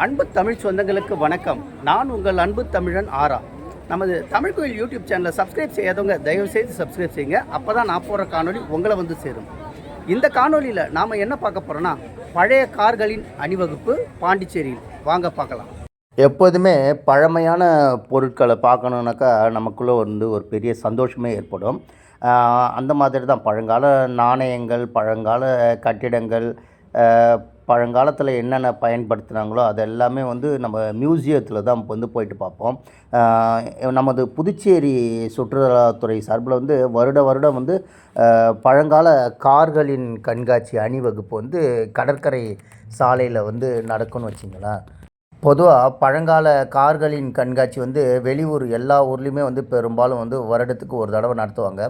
அன்பு தமிழ் சொந்தங்களுக்கு வணக்கம். நான் உங்கள் அன்பு தமிழன் ஆரா. நமது தமிழ் கோயில் யூடியூப் சேனலை சப்ஸ்கிரைப் செய்யாதவங்க தயவு செய்து சப்ஸ்கிரைப் செய்யுங்க. அப்போ தான் நான் போகிற காணொலி உங்களை வந்து சேரும். இந்த காணொலியில் நாம் என்ன பார்க்க போகிறோன்னா பழைய கார்களின் அணிவகுப்பு பாண்டிச்சேரியில். வாங்க பார்க்கலாம். எப்போதுமே பழமையான பொருட்களை பார்க்கணுன்னாக்கா நமக்குள்ளே வந்து ஒரு பெரிய சந்தோஷமே ஏற்படும். அந்த மாதிரி தான் பழங்கால நாணயங்கள் பழங்கால கட்டிடங்கள் பழங்காலத்தில் என்னென்ன பயன்படுத்துனாங்களோ அது எல்லாமே வந்து நம்ம மியூசியத்தில் தான் வந்து போயிட்டு பார்ப்போம். நமது புதுச்சேரி சுற்றுலாத்துறை சார்பில் வந்து வருட வருடம் வந்து பழங்கால கார்களின் கண்காட்சி அணிவகுப்பு வந்து கடற்கரை சாலையில் வந்து நடக்கும்னு வச்சிங்களேன். பொதுவாக பழங்கால கார்களின் கண்காட்சி வந்து வெளியூர் எல்லா ஊர்லேயுமே வந்து பெரும்பாலும் வந்து வருடத்துக்கு ஒரு தடவை நடத்துவாங்க.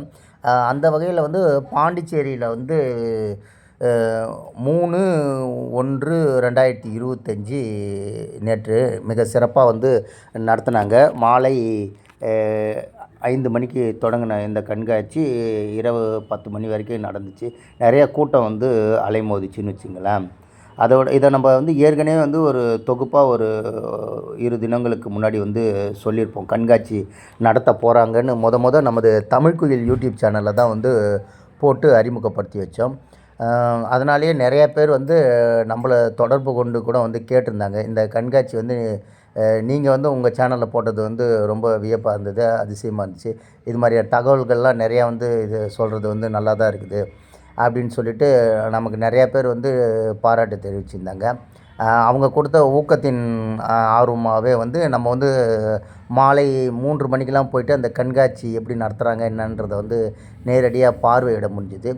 அந்த வகையில் வந்து பாண்டிச்சேரியில் வந்து மூணு ஒன்று ரெண்டாயிரத்தி இருபத்தஞ்சி நேற்று மிக சிறப்பாக வந்து நடத்துனாங்க. மாலை ஐந்து மணிக்கு தொடங்கின இந்த கண்காட்சி இரவு பத்து மணி வரைக்கும் நடந்துச்சு. நிறைய கூட்டம் வந்து அலைமோதிச்சுன்னு வச்சுங்களேன். அதோட இதை நம்ம வந்து ஏற்கனவே வந்து ஒரு தொகுப்பாக ஒரு இரு தினங்களுக்கு முன்னாடி வந்து சொல்லியிருப்போம். கண்காட்சி நடத்த போகிறாங்கன்னு முத மொதல் நமது தமிழ் குயில் யூடியூப் சேனலில் தான் வந்து போட்டு அறிமுகப்படுத்தி வச்சோம். அதனாலேயே நிறையா பேர் வந்து நம்மளை தொடர்பு கொண்டு கூட வந்து கேட்டிருந்தாங்க. இந்த கண்காட்சி வந்து நீங்கள் வந்து உங்கள் சேனலில் போட்டது வந்து ரொம்ப வியப்பாக இருந்தது அதிசயமாக இருந்துச்சு. இது மாதிரியான தகவல்கள்லாம் நிறையா வந்து இது சொல்கிறது வந்து நல்லா தான் இருக்குது அப்படின்னு சொல்லிட்டு நமக்கு நிறையா பேர் வந்து பாராட்டு தெரிவிச்சிருந்தாங்க. அவங்க கொடுத்த ஊக்கத்தின் ஆர்வமாகவே வந்து நம்ம வந்து மாலை மூன்று மணிக்கெலாம் போயிட்டு அந்த கண்காட்சி எப்படி நடத்துகிறாங்க என்னன்றதை வந்து நேரடியாக பார்வையிட முடிஞ்சுது.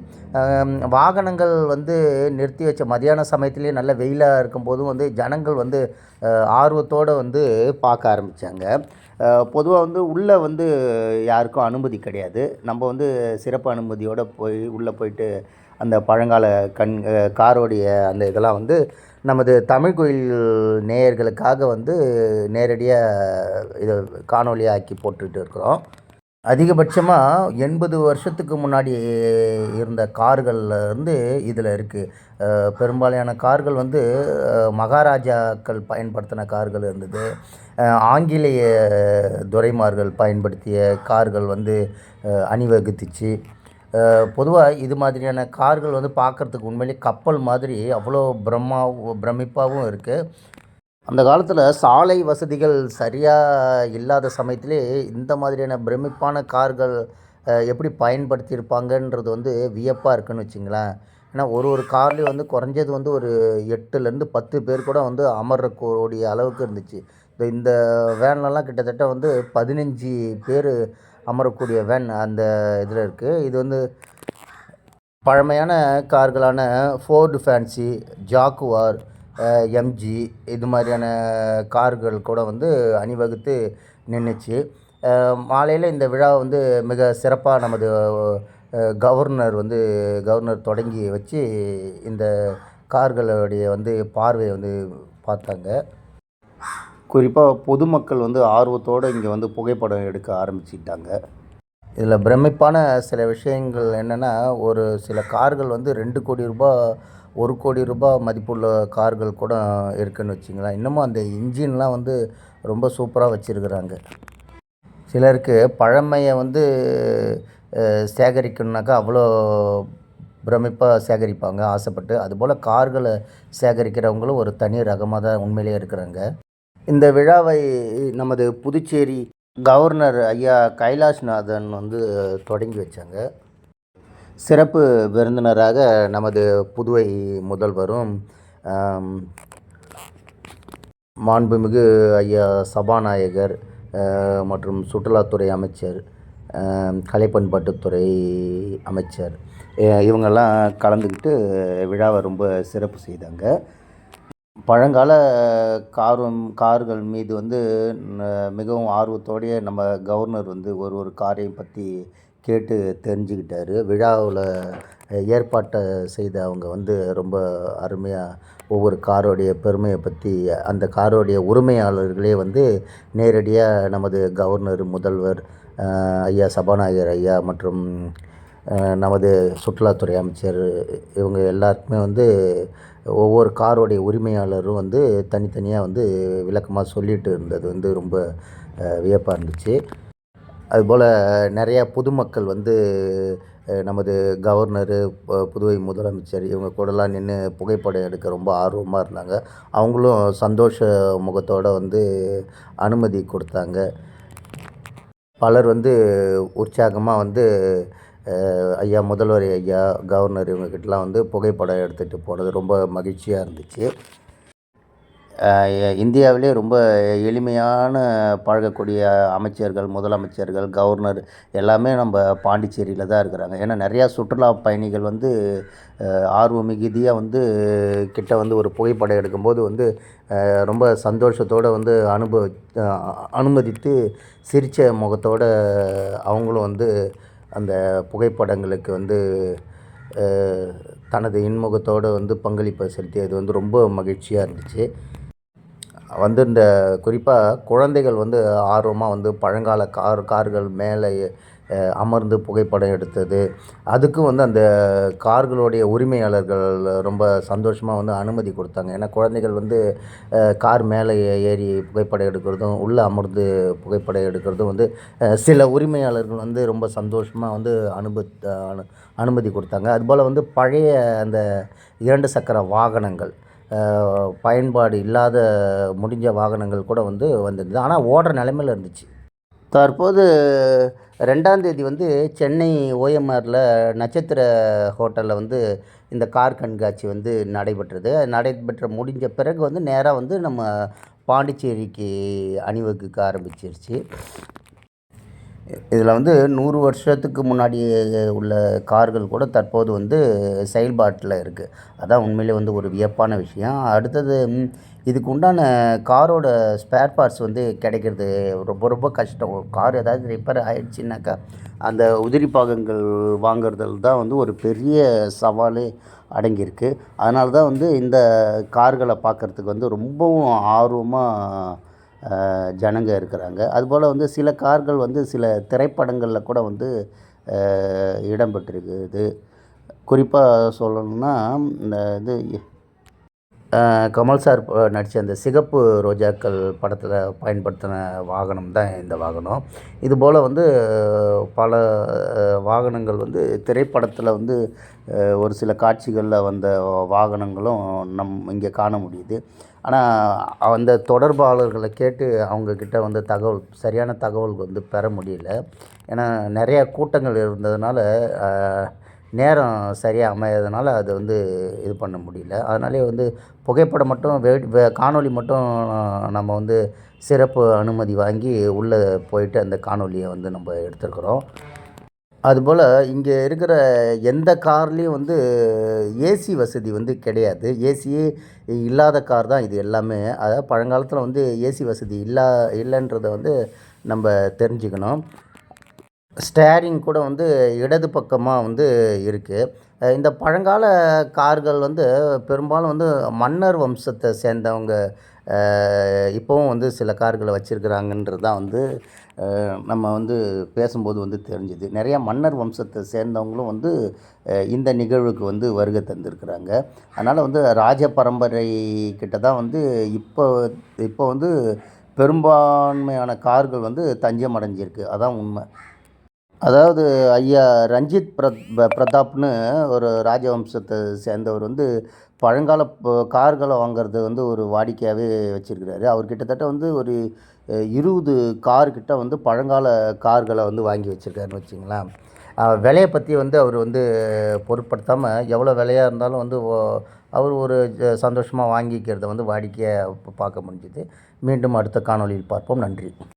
வாகனங்கள் வந்து நிறுத்தி வச்ச மதியான சமயத்துலேயே நல்ல வெயிலாக இருக்கும்போதும் வந்து ஜனங்கள் வந்து ஆர்வத்தோடு வந்து பார்க்க ஆரம்பித்தாங்க பொதுவாக வந்து உள்ளே வந்து யாருக்கும் அனுமதி கிடையாது. நம்ம வந்து சிறப்பு அனுமதியோடு போய் உள்ளே போயிட்டு அந்த பழங்கால கண் காரோடைய அந்த இதெல்லாம் வந்து நமது தமிழ் கோயில் நேயர்களுக்காக வந்து நேரடியாக இதை காணொலியாக ஆக்கி போட்டுட்டு இருக்கிறோம். அதிகபட்சமாக எண்பது வருஷத்துக்கு முன்னாடி இருந்த கார்களில் இருந்து இதில் இருக்குது பெரும்பாலான கார்கள் வந்து மகாராஜாக்கள் பயன்படுத்தின கார்கள் இருந்தது. ஆங்கிலேய துரைமார்கள் பயன்படுத்திய கார்கள் வந்து அணிவகுத்துச்சு. பொதுவாக இது மாதிரியான கார்கள் வந்து பார்க்குறதுக்கு உண்மையிலே கப்பல் மாதிரி அவ்வளோ பிரம்மா பிரமிப்பாகவும் இருக்குது அந்த காலத்தில் சாலை வசதிகள் சரியாக இல்லாத சமயத்திலே இந்த மாதிரியான பிரமிப்பான கார்கள் எப்படி பயன்படுத்தியிருப்பாங்கன்றது வந்து வியப்பாக இருக்குன்னு வச்சுங்களேன். ஏன்னா ஒரு ஒரு கார்லேயும் வந்து குறைஞ்சது வந்து ஒரு எட்டுலேருந்து பத்து பேர் கூட வந்து அமரக்கூடிய அளவுக்கு இருந்துச்சு. இந்த வேன்லலாம் கிட்டத்தட்ட வந்து பதினஞ்சு பேர் அமரக்கூடிய வேன் அந்த இதில் இருக்குது இது வந்து பழமையான கார்களான ஃபோர்டு ஃபேன்சி ஜாக்குவார் எம்ஜி இது மாதிரியான கார்கள் கூட வந்து அணிவகுத்து நின்றுச்சு மாலையில் இந்த விழா வந்து மிக சிறப்பாக நமது கவர்னர் வந்து கவர்னர் தொடங்கி வச்சு இந்த கார்களுடைய வந்து பார்வையை வந்து பார்த்தாங்க. குறிப்பாக பொதுமக்கள் வந்து ஆர்வத்தோடு இங்கே வந்து புகைப்படம் எடுக்க ஆரம்பிச்சிட்டாங்க. இதில் பிரமிப்பான சில விஷயங்கள் என்னென்னா ஒரு சில கார்கள் வந்து ரெண்டு கோடி ரூபாய் ஒரு கோடி ரூபாய் மதிப்புள்ள கார்கள் கூட இருக்குன்னு வச்சிங்களேன். இன்னமும் அந்த இன்ஜின்லாம் வந்து ரொம்ப சூப்பராக வச்சுருக்குறாங்க. சிலருக்கு பழமையை வந்து சேகரிக்கணுனாக்கா அவ்வளோ பிரமிப்பாக சேகரிப்பாங்க ஆசைப்பட்டு. அதுபோல் கார்களை சேகரிக்கிறவங்களும் ஒரு தனி ரகமாக தான் உண்மையிலேயே இருக்கிறாங்க. இந்த விழாவை நமது புதுச்சேரி கவர்னர் ஐயா கைலாஷ்நாதன் வந்து தொடங்கி வச்சாங்க. சிறப்பு விருந்தினராக நமது புதுவை முதல்வரும் மாண்புமிகு ஐயா சபாநாயகர் மற்றும் சுற்றுலாத்துறை அமைச்சர் கலைப்பண்பாட்டுத்துறை அமைச்சர் இவங்கெல்லாம் கலந்துக்கிட்டு விழாவை ரொம்ப சிறப்பு செய்தாங்க. பழங்கால காரும் கார்கள் மீது வந்து மிகவும் ஆர்வத்தோடைய நம்ம கவர்னர் வந்து ஒரு ஒரு காரையும் பற்றி கேட்டு தெரிஞ்சுக்கிட்டாரு. விழாவில் ஏற்பாட்டை செய்த அவங்க வந்து ரொம்ப அருமையாக ஒவ்வொரு காரோடைய பெருமையை பற்றி அந்த காரோடைய உரிமையாளர்களே வந்து நேரடியாக நமது கவர்னர் முதல்வர் ஐயா சபாநாயகர் ஐயா மற்றும் நமது சுற்றுலாத்துறை அமைச்சர் இவங்க எல்லாருக்குமே வந்து ஒவ்வொரு காரோடைய உரிமையாளரும் வந்து தனித்தனியாக வந்து விளக்கமாக சொல்லிட்டு இருந்தது வந்து ரொம்ப வியப்பாக இருந்துச்சு. அதுபோல் நிறையா பொதுமக்கள் வந்து நமது கவர்னரு புதுவை முதலமைச்சர் இவங்க கூடலாம் நின்று புகைப்படம் எடுக்க ரொம்ப ஆர்வமாக இருந்தாங்க. அவங்களும் சந்தோஷ முகத்தோடு வந்து அனுமதி கொடுத்தாங்க. பலர் வந்து உற்சாகமாக வந்து ஐயா முதல்வர் ஐயா கவர்னர் இவங்கக்கிட்டலாம் வந்து புகைப்படம் எடுத்துகிட்டு போனது ரொம்ப மகிழ்ச்சியாக இருந்துச்சு. இந்தியாவிலே ரொம்ப எளிமையான பழகக்கூடிய அமைச்சர்கள் முதலமைச்சர்கள் கவர்னர் எல்லாமே நம்ம பாண்டிச்சேரியில் தான் இருக்கிறாங்க. ஏன்னா நிறையா சுற்றுலா பயணிகள் வந்து ஆர்வ ஆர்வம் மிகுதியாக வந்து கிட்ட வந்து ஒரு புகைப்படம் எடுக்கும்போது வந்து ரொம்ப சந்தோஷத்தோடு வந்து அனுபவி அனுமதித்து சிரித்த முகத்தோடு அவங்களும் வந்து அந்த புகைப்படங்களுக்கு வந்து தனது இன்முகத்தோடு வந்து பங்களிப்பை செலுத்தியது வந்து ரொம்ப மகிழ்ச்சியாக இருந்துச்சு. வந்து இந்த குறிப்பாக குழந்தைகள் வந்து ஆர்வமாக வந்து பழங்கால கார் கார்கள் மேலே அமர்ந்து புகைப்படம் எடுத்தது. அதுக்கும் வந்து அந்த கார்களுடைய உரிமையாளர்கள் ரொம்ப சந்தோஷமாக வந்து அனுமதி கொடுத்தாங்க. ஏன்னா குழந்தைகள் வந்து கார் மேலே ஏறி புகைப்படம் எடுக்கிறதும் உள்ளே அமர்ந்து புகைப்படம் எடுக்கிறதும் வந்து சில உரிமையாளர்கள் வந்து ரொம்ப சந்தோஷமாக வந்து அனுப அனு அனுமதி கொடுத்தாங்க. அதுபோல் வந்து பழைய அந்த இரண்டு சக்கர வாகனங்கள் பயன்பாடு இல்லாத முடிஞ்ச வாகனங்கள் கூட வந்து வந்திருந்தது. ஆனால் ஓடுற நிலமையில் இருந்துச்சு. தற்போது ரெண்டாம் தேதி வந்து சென்னை ஓஎம்ஆரில் நட்சத்திர ஹோட்டலில் வந்து இந்த கார் கண்காட்சி வந்து நடைபெற்றது. நடைபெற்ற முடிஞ்ச பிறகு வந்து நேராக வந்து நம்ம பாண்டிச்சேரிக்கு அணிவகுக்க ஆரம்பிச்சிருச்சு. இதில் வந்து நூறு வருஷத்துக்கு முன்னாடி உள்ள கார்கள் கூட தற்போது வந்து செயல்பாட்டில் இருக்குது. அதான் உண்மையிலே வந்து ஒரு வியப்பான விஷயம். அடுத்தது இதுக்கு உண்டான காரோட ஸ்பேர் பார்ட்ஸ் வந்து கிடைக்கிறது ரொம்ப ரொம்ப கஷ்டம். கார் ஏதாவது ரிப்பேர் ஆயிடுச்சுனாக்கா அந்த உதிரி பாகங்கள் வாங்குறதுல தான் வந்து ஒரு பெரிய சவாலே அடங்கியிருக்கு. அதனால தான் வந்து இந்த கார்களை பார்க்குறதுக்கு வந்து ரொம்பவும் ஆர்வமாக ஜனங்க இருக்கிறாங்க. அதுபோல் வந்து சில கார்கள் வந்து சில திரைப்படங்களில் கூட வந்து இடம்பெற்றிருக்குது. குறிப்பாக சொல்லணும்னா இந்த இது கமல் சார் நடித்த அந்த சிகப்பு ரோஜாக்கள் படத்தில் பயன்படுத்தின வாகனம் தான் இந்த வாகனம். இதுபோல் வந்து பல வாகனங்கள் வந்து திரைப்படத்தில் வந்து ஒரு சில காட்சிகளில் வந்த வாகனங்களும் நம் இங்கே காண முடியுது. ஆனால் அந்த தொடர்பாளர்களை கேட்டு அவங்கக்கிட்ட வந்து தகவல் சரியான தகவல் வந்து பெற முடியல. ஏன்னா நிறையா கூட்டங்கள் இருந்ததுனால நேரம் சரியாக அமையாததுனால அது வந்து இது பண்ண முடியல. அதனாலே வந்து புகைப்படம் மட்டும் வே காணொளி மட்டும் நம்ம வந்து சிறப்பு அனுமதி வாங்கி உள்ளே போயிட்டு அந்த காணொலியை வந்து நம்ம எடுத்துருக்குறோம். அதுபோல் இங்கே இருக்கிற எந்த கார்லேயும் வந்து ஏசி வசதி வந்து கிடையாது. ஏசியே இல்லாத கார் தான் இது எல்லாமே. அதாவது பழங்காலத்தில் வந்து ஏசி வசதி இல்லா இல்லைன்றதை வந்து நம்ம தெரிஞ்சுக்கணும். ஸ்டேரிங் கூட வந்து இடது பக்கமாக வந்து இருக்குது இந்த பழங்கால கார்கள் வந்து பெரும்பாலும் வந்து மன்னர் வம்சத்தை சேர்ந்தவங்க இப்போவும் வந்து சில கார்களை வச்சுருக்கிறாங்கன்றது தான் வந்து நம்ம வந்து பேசும்போது வந்து தெரிஞ்சுது. நிறையா மன்னர் வம்சத்தை சேர்ந்தவங்களும் வந்து இந்த நிகழ்வுக்கு வந்து வருகை தந்திருக்கிறாங்க. அதனால் வந்து ராஜ பரம்பரை கிட்ட தான் வந்து இப்போ இப்போ வந்து பெரும்பான்மையான கார்கள் வந்து தஞ்சம் அடைஞ்சிருக்கு அதான் உண்மை. அதாவது ஐயா ரஞ்சித் பிரத் ப- பிரதாப்னு ஒரு ராஜவம்சத்தை சேர்ந்தவர் வந்து பழங்கால கார்களை வாங்குறது வந்து ஒரு வாடிக்கையாகவே வச்சுருக்கிறாரு. அவர் கிட்டத்தட்ட வந்து ஒரு இருபது கார் கிட்ட வந்து பழங்கால கார்களை வந்து வாங்கி வச்சுருக்காருன்னு வச்சுங்களேன் விலையை பற்றி வந்து அவர் வந்து பொருட்படுத்தாமல் எவ்வளோ விலையாக இருந்தாலும் வந்து ஓ- அவர் ஒரு சந்தோஷமாக வாங்கிக்கிறத வந்து வாடிக்கையாக பார்க்க முடிஞ்சுது. மீண்டும் அடுத்த காணொளியில் பார்ப்போம். நன்றி.